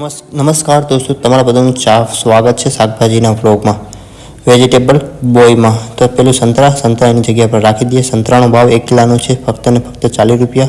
નમસ- નમસ્કાર દોસ્તો તમારા બધાનું ચા સ્વાગત છે શાકભાજીના વ્લોગમાં. વેજીટેબલ બોયમાં. તો પેલું સંતરા સંતરા એની જગ્યા પર રાખી દઈએ. સંતરાનો ભાવ એક કિલાનો છે, ફક્ત ને ફક્ત ચાલીસ રૂપિયા.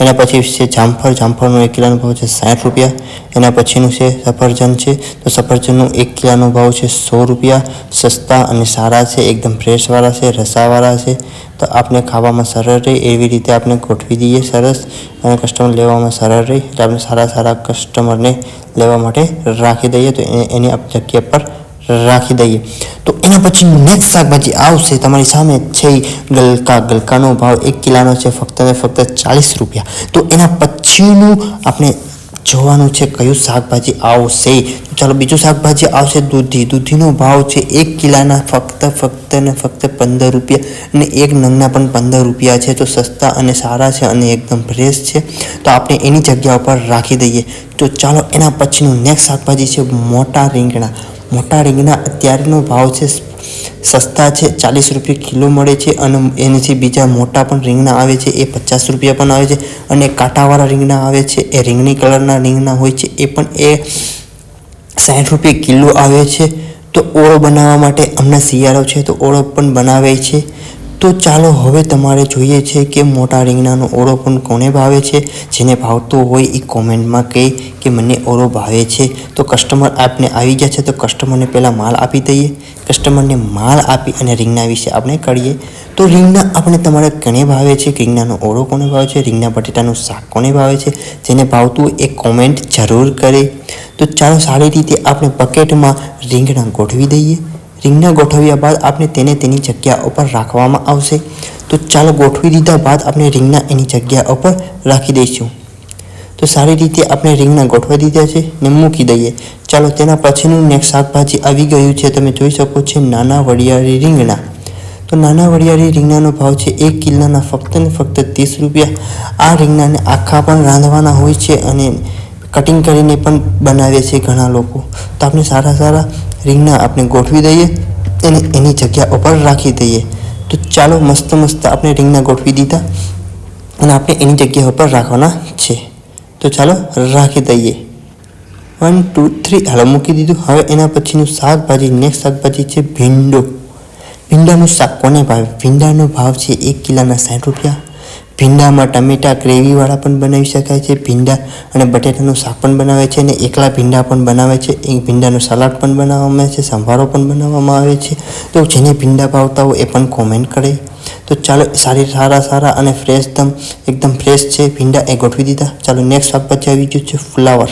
એના પછી છે જામફળ. જામફળનો એક કિલાનો ભાવ છે સાઠ રૂપિયા. એના પછીનું છે સફરજન છે. તો સફરજનનો એક કિલાનો ભાવ છે સો રૂપિયા. સસ્તા અને સારા છે, એકદમ ફ્રેશવાળા છે, રસાવાળા છે. તો આપણે ખાવામાં સરળ રહે, એવી રીતે આપણે ગોઠવી દઈએ સરસ. અને કસ્ટમર લેવામાં સરળ રહે. એટલે આપણે સારા સારા કસ્ટમરને લેવા માટે રાખી દઈએ. તો એની જગ્યા પર રાખી દઈએ. તો એના પછી નેક્સ્ટ શાકભાજી આવશે. તમારી સામે છે ગલકા. ગલકાનો ભાવ એક કિલાનો છે ફક્ત ને ફક્ત ચાલીસ રૂપિયા. તો એના પછીનું આપણે જોવાનું છે કયું શાકભાજી આવશે. ચાલો બીજું શાકભાજી આવશે દૂધી. દૂધીનો ભાવ છે એક કિલાના ફક્ત ફક્ત ને ફક્ત પંદર રૂપિયા. અને એક નંગના પણ પંદર રૂપિયા છે. તો સસ્તા અને સારા છે અને એકદમ ફ્રેશ છે. તો આપણે એની જગ્યા ઉપર રાખી દઈએ. તો ચાલો એના પછીનું નેક્સ્ટ શાકભાજી છે મોટા રીંગણા. મોટા રીંગણા અત્યારનો ભાવ છે સસ્તા છે, ચાલીસ રૂપિયા કિલો મળે છે અને એનાથી બીજા મોટા પણ રીંગણા આવે છે એ પચાસ રૂપિયા પણ આવે છે અને કાંટાવાળા રીંગણા આવે છે, એ રીંગણી કલરના રીંગણા હોય છે, એ પણ એ સાઠ રૂપિયા કિલો આવે છે. તો ઓળો બનાવવા માટે હમણાં શિયાળો છે તો ઓળો પણ બનાવે છે. તો ચાલો હવે તમારે જોઈએ છે કે મોટા રીંગણાનો ઓળો પણ કોને ભાવે છે? જેને ભાવતો હોય એ કોમેન્ટમાં કહે કે મને ઓળો ભાવે છે. તો કસ્ટમર આપને આવી ગયા છે તો કસ્ટમરને પહેલાં માલ આપી દઈએ. કસ્ટમરને માલ આપી અને રીંગણા વિશે આપણે કરીએ તો રીંગણા આપણે તમારે કોને ભાવે છે? રીંગણાનો ઓળો કોને ભાવે છે? રીંગણા બટેટાનું શાક કોને ભાવે છે? જેને ભાવતું એ કોમેન્ટ જરૂર કરે. તો ચાલો સારી રીતે આપણે બકેટમાં રીંગણા ગોઠવી દઈએ. રીંગણા ગોઠવ્યા બાદ આપણે તેને તેની જગ્યા ઉપર રાખવામાં આવશે. તો ચાલો ગોઠવી દીધા બાદ આપણે રીંગણા એની જગ્યા ઉપર રાખી દઈશું. તો સારી રીતે આપણે રીંગણા ગોઠવી દીધા છે ને મૂકી દઈએ. ચાલો તેના પછીનું નેક્સ્ટ શાકભાજી આવી ગયું છે. તમે જોઈ શકો છો નાના વડિયાળી રીંગણા. તો નાના વડિયાળી રીંગણાનો ભાવ છે એક કિલ્લાના ફક્ત ને ફક્ત ત્રીસ રૂપિયા. આ રીંગણાને આખા પણ રાંધવાના હોય છે અને કટિંગ કરીને પણ બનાવે છે ઘણા લોકો. તો આપણે સારા સારા રીંગણા આપણે ગોઠવી દઈએ અને એની જગ્યા ઉપર રાખી દઈએ. તો ચાલો મસ્ત મસ્ત આપણે રીંગણા ગોઠવી દીધા અને આપણે એની જગ્યા ઉપર રાખવાના છે. તો ચાલો રાખી દઈએ. વન ટુ થ્રી હાલો મૂકી દીધું. હવે એના પછીનું શાકભાજી નેક્સ્ટ શાકભાજી છે ભીંડો. ભીંડાનું શાક કોને ભાવે? ભીંડાનો ભાવ છે એક કિલાના સાઠ રૂપિયા. ભીંડામાં ટમેટા ગ્રેવીવાળા પણ બનાવી શકાય છે. ભીંડા અને બટેટાનું શાક પણ બનાવે છે અને એકલા ભીંડા પણ બનાવે છે. એક ભીંડાનું સલાડ પણ બનાવવામાં આવે છે. સંભારો પણ બનાવવામાં આવે છે. તો જેને ભીંડા ભાવતા હોય એ પણ કોમેન્ટ કરે. તો ચાલો, સારી, સારા સારા અને ફ્રેશ એકદમ એકદમ ફ્રેશ છે. ભીંડા એ ગોઠવી દીધા. ચાલો નેક્સ્ટ શાકભાજી આવી ગયું છે ફુલાવર.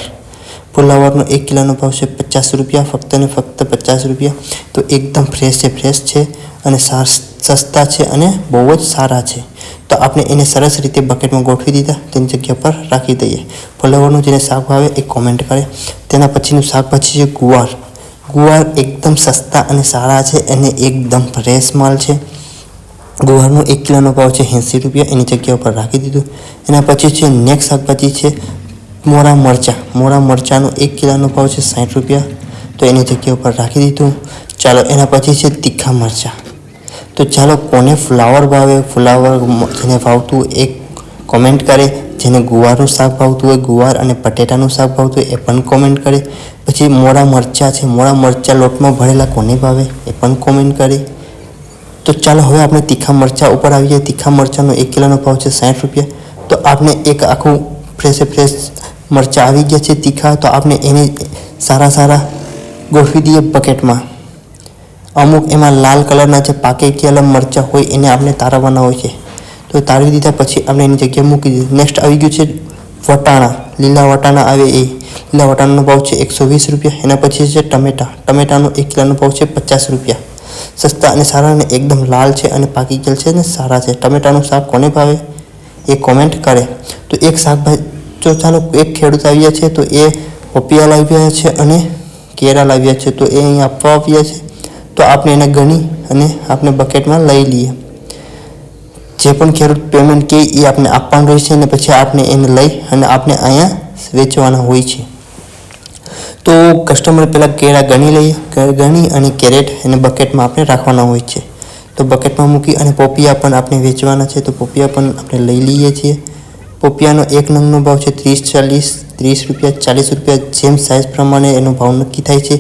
ફુલાવરનો એક કિલોનો ભાવ છે પચાસ રૂપિયા. ફક્ત ને ફક્ત પચાસ રૂપિયા. તો એકદમ ફ્રેશ છે ફ્રેશ છે અને સસ્તા છે અને બહુ જ સારા છે. તો આપણે એને સરસ રીતે બકેટમાં ગોઠવી દીધા, તેની જગ્યા પર રાખી દઈએ. ફુલાવરનું જેને શાક ભાવે એ કોમેન્ટ કરે. તેના પછીનું શાકભાજી છે ગુવાર. ગુવાર એકદમ સસ્તા અને સારા છે અને એકદમ ફ્રેશ માલ છે. ગુવારનો એક કિલોનો ભાવ છે એંસી રૂપિયા, એની જગ્યા ઉપર રાખી દીધું. એના પછી છે નેક્સ્ટ શાકભાજી છે મોરા મરચાં. મોરા મરચાંનો એક કિલોનો ભાવ છે સાઠ રૂપિયા, તો એની જગ્યા ઉપર રાખી દીધું. ચાલો એના પછી છે તીખા મરચાં. તો ચાલો કોને ફ્લાવર ભાવે, ફ્લાવર જેને ભાવતું એ કોમેન્ટ કરે, જેને ગુવારનું શાક ભાવતું હોય ગુવાર અને બટેટાનું શાક ભાવતું હોય એ પણ કોમેન્ટ કરે. પછી મોડા મરચાં છે, મોડા મરચાં લોટમાં ભરેલા કોને ભાવે એ પણ કોમેન્ટ કરે. તો ચાલો હવે આપણે તીખા મરચાં ઉપર આવીએ. તીખા મરચાંનો એક કિલોનો ભાવ છે સાઠ રૂપિયા. તો આપણે એક આખું ફ્રેશે ફ્રેશ મરચાં આવી ગયા છે તીખા. તો આપણે એને સારા સારા ગોઠવી દઈએ બકેટમાં અમુક એમાં લાલ કલરના જે પાકે ગયેલા મરચાં હોય એને આપણે તારવવાના હોય છે. તો તારવી દીધા પછી આપણે એની જગ્યાએ મૂકી દીધું. નેક્સ્ટ આવી ગયું છે વટાણા. લીલા વટાણા આવે એ. લીલા વટાણાનો ભાવ છે એકસો વીસ રૂપિયા. એના પછી છે ટમેટા. ટમેટાનો એક કિલોનો ભાવ છે પચાસ રૂપિયા. સસ્તા અને સારા અને એકદમ લાલ છે અને પાકી ગયેલ છે અને સારા છે. ટમેટાનું શાક કોને ભાવે? એ કોમેન્ટ કરે. તો એક શાકભાજી, જો ચાલો એક ખેડૂત આવ્યા છે તો એ પપિયા લાવ્યા છે અને કેરા લાવ્યા છે. તો એ અહીં આપવા આવ્યા છે. તો આપણે એને ગણી અને આપણે બકેટમાં લઈ લઈએ. જે પણ ખેડૂત પેમેન્ટ કે એ આપણે આપવાનું રહેશે અને પછી આપણે એને લઈ અને આપણે અહીંયા વેચવાના હોય છે. તો કસ્ટમર પહેલાં કેળા ગણી લઈએ ગણી અને કેરેટ એને બકેટમાં આપણે રાખવાના હોય છે. તો બકેટમાં મૂકી અને પોપિયા પણ આપણે વેચવાના છે, તો પોપિયા પણ આપણે લઈ લઈએ છીએ. પોપિયાનો એક નંગનો ભાવ છે ત્રીસ ચાલીસ ત્રીસ રૂપિયા, ચાલીસ રૂપિયા જેમ સાઇઝ પ્રમાણે એનો ભાવ નક્કી થાય છે.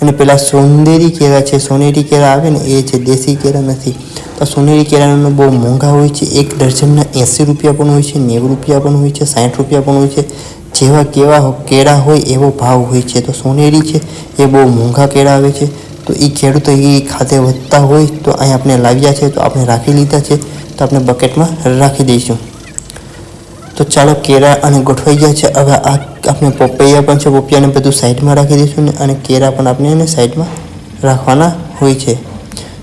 અને પેલા સોનેરી કેરા છે, સોનેરી કેળા આવે ને, એ છે દેશી કેળા નથી. તો સોનેરી કેરાનો બહુ મોંઘા હોય છે, એક ડઝનના એંસી રૂપિયા પણ હોય છે, નેવું રૂપિયા પણ હોય છે, સાઠ રૂપિયા પણ હોય છે. જેવા કેવા કેળા હોય એવો ભાવ હોય છે. તો સોનેરી છે, એ બહુ મોંઘા કેળા આવે છે. તો એ ખેડૂતો એ ખાતે વધતા હોય તો અહીં આપણે લાવ્યા છે, તો આપણે રાખી લીધા છે. તો આપણે બકેટમાં રાખી દઈશું. તો ચાલો કેરા અને ગોઠવાઈ ગયા છે. હવે આ આપણે પપૈયા પણ છે, પપૈયાને બધું સાઈડમાં રાખી દઈશું ને અને કેરા પણ આપણે એને સાઈડમાં રાખવાના હોય છે.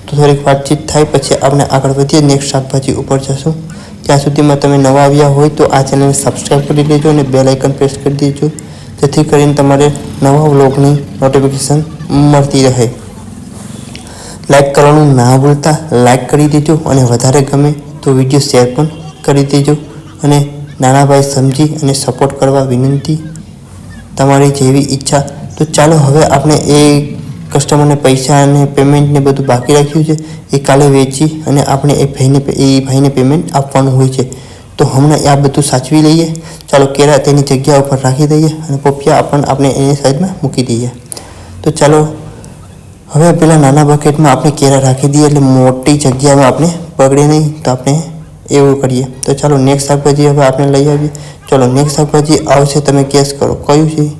તો થોડીક વાતચીત થાય, પછી આપણે આગળ વધીએ નેક્સ્ટ શાકભાજી ઉપર જશું. ત્યાં સુધીમાં તમે નવા આવ્યા હોય તો આ ચેનલને સબસ્ક્રાઈબ કરી લેજો અને બેલ આઇકન પ્રેસ કરી દેજો. જેથી કરીને તમારે નવા વ્લોગની નોટિફિકેશન મળતી રહે. લાઇક કરવાનું ના ભૂલતા લાઇક કરી દેજો અને વધારે ગમે તો વીડિયો શેર પણ કરી દેજો. અને નાના ભાઈ સમજી અને સપોર્ટ કરવા વિનંતી. તમારી જેવી ઈચ્છા. તો ચાલો હવે આપણે એ કસ્ટમરને પૈસા અને પેમેન્ટને બધું બાકી રાખ્યું છે. એ કાલે વેચી અને આપણે એ ભાઈને એ ભાઈને પેમેન્ટ આપવાનું હોય છે. તો હમણાં આ બધું સાચવી લઈએ. ચાલો કેરા તેની જગ્યા ઉપર રાખી દઈએ અને પોપિયા આપણને આપણે એની સાઈડમાં મૂકી દઈએ. તો ચાલો, હવે પેલા નાના બકેટમાં આપણે કેરા રાખી દઈએ એટલે મોટી જગ્યામાં આપણે બગડે નહીં તો આપણે એવું કરીએ. તો ચાલો નેક્સ્ટ શાકભાજી હવે આપણે લઈ આવીએ. ચાલો નેક્સ્ટ શાકભાજી આવશે, તમે ગેસ કરો. કયું છે?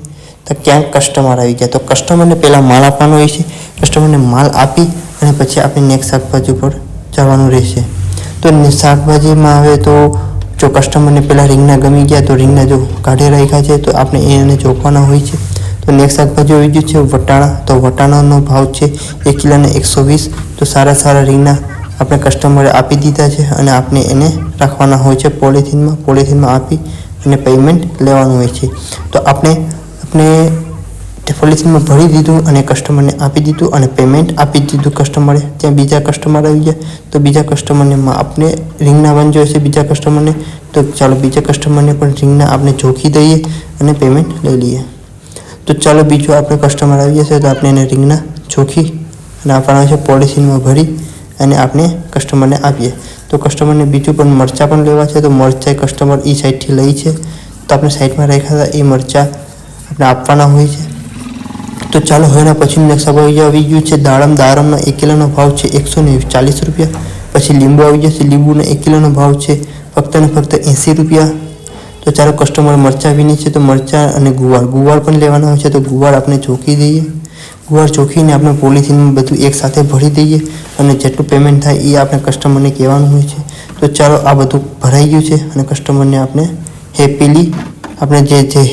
તો ક્યાંક કસ્ટમર આવી ગયા. તો કસ્ટમરને પહેલાં માલ આપવાનો હોય છે. કસ્ટમરને માલ આપી અને પછી આપણે નેક્સ્ટ શાકભાજી ઉપર જવાનું રહેશે. તો શાકભાજીમાં હવે તો જો કસ્ટમરને પહેલાં રીંગના ગમી ગયા, તો રીંગના જો કાઢી રાખ્યા છે, તો આપણે એને જોખવાના હોય છે. તો નેક્સ્ટ શાકભાજી આવી ગયું છે વટાણા. તો વટાણાનો ભાવ છે એક કિલોને એકસો વીસ. તો સારા સારા રીંગણા આપણે કસ્ટમરે આપી દીધા છે અને આપણે એને રાખવાના હોય છે. પોલિથીનમાં પોલિથીનમાં આપી અને પેમેન્ટ લેવાનું હોય છે. તો આપણે આપણે પોલિથીનમાં ભરી દીધું અને કસ્ટમરને આપી દીધું અને પેમેન્ટ આપી દીધું કસ્ટમરે ત્યાં બીજા કસ્ટમર આવી ગયા. તો બીજા કસ્ટમરને આપણે રિંગના વન જોઈએ છે બીજા કસ્ટમરને તો ચાલો બીજા કસ્ટમરને પણ રિંગના આપણે જોખી દઈએ અને પેમેન્ટ લઈ લઈએ. તો ચાલો બીજું આપણે કસ્ટમર આવી જશે તો આપણે એને રિંગના ચોખી અને આપવાના છે. પોલિથીનમાં ભરી અને આપણે કસ્ટમરને આપીએ. તો કસ્ટમરને બીજું પણ મરચાં પણ લેવા છે, તો મરચાં કસ્ટમર એ સાઈડથી લઈ છે. તો આપણે સાઈડમાં રાખ્યા હતા, એ મરચાં આપણે આપવાના હોય છે. તો ચાલો, હવે એના પછી નેક્સ્ટ આવી આવી ગયું છે. દાડમ, દાડમના એક કિલોનો ભાવ છે એકસો ને ચાલીસ રૂપિયા. પછી લીંબુ આવી જશે, લીંબુનો એક કિલોનો ભાવ છે ફક્ત ને ફક્ત એંસી રૂપિયા. તો ચાલો કસ્ટમર મરચાં વીની છે તો મરચાં અને ગુવાર. ગુવાર પણ લેવાના હોય છે, તો ગુવાર આપણે ચોખી દઈએ. ગુવાર ચોખીને આપણે પોલિથીનમાં બધું એક સાથે ભરી દઈએ અને જેટલું પેમેન્ટ થાય એ આપણે કસ્ટમરને કહેવાનું હોય છે. તો ચાલો આ બધું ભરાઈ ગયું છે અને કસ્ટમરને આપણે હેપીલી આપણે જે જે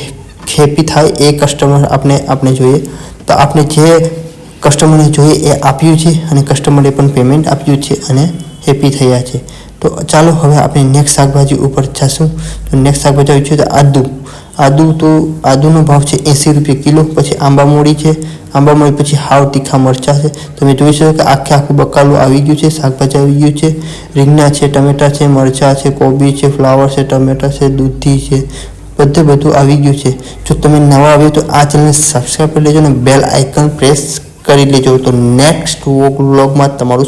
હેપી થાય એ કસ્ટમર આપણે આપણે જોઈએ. તો આપણે જે કસ્ટમરને જોઈએ એ આપ્યું છે અને કસ્ટમરે પણ પેમેન્ટ આપ્યું છે અને હેપી થયા છે. તો ચાલો હવે આપણે નેક્સ્ટ શાકભાજી ઉપર જશું. તો નેક્સ્ટ શાકભાજી આવ્યું છે તો આદુ. આદુ તો, આદુનો ભાવ છે એંસી રૂપિયા કિલો, પછી આંબા મોડી છે આંબા મોડી પછી હાવ તીખા મરચાં છે. તમે જોઈ શકો કે આખે આખું બકાલું આવી ગયું છે, શાકભાજી આવી ગયું છે. રીંગણા છે, ટમેટા છે, મરચાં છે, કોબી છે, ફ્લાવર છે, ટમેટા છે, દૂધી છે. બધે બધું આવી ગયું છે. જો તમે નવા આવ્યો તો આ ચેનલને સબસ્ક્રાઈબ કરી લેજો અને બેલ આઇકન પ્રેસ કરી લેજો. તો નેક્સ્ટ વ્લોગમાં તમારું